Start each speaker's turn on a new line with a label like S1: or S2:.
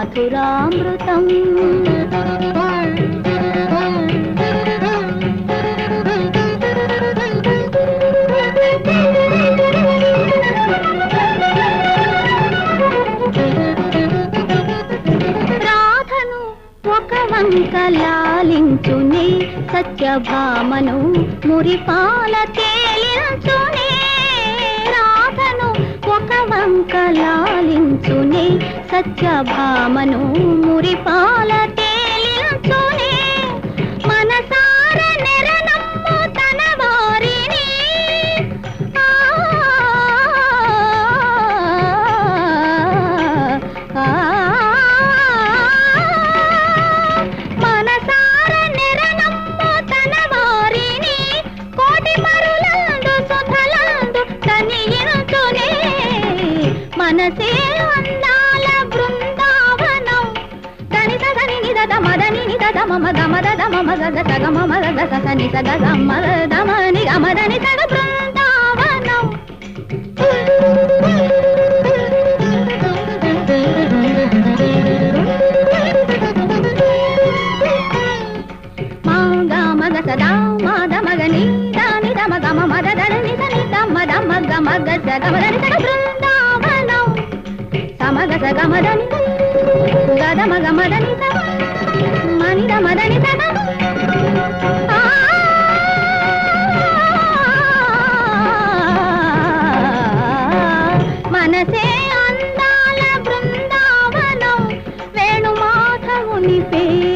S1: మధురామృతం. రాధను ఒక వంక లాలించునే సత్యభామను మురిపాల తేలించునే సత్యభామను మురిపాల తేలించునే మమ గమ దద మమ గగ సగ మమ గగ సస ని సగ గమ దమ ని గమ దని సగ బృందావనం మా గా మగ సదా మా ద మగ ని దా ని ద మగ మమ ద ని ద ని ద మ ద గ మ గ ని సగ బృందావనం సమగ స గ ని గ ద మ ని స స్వామి పే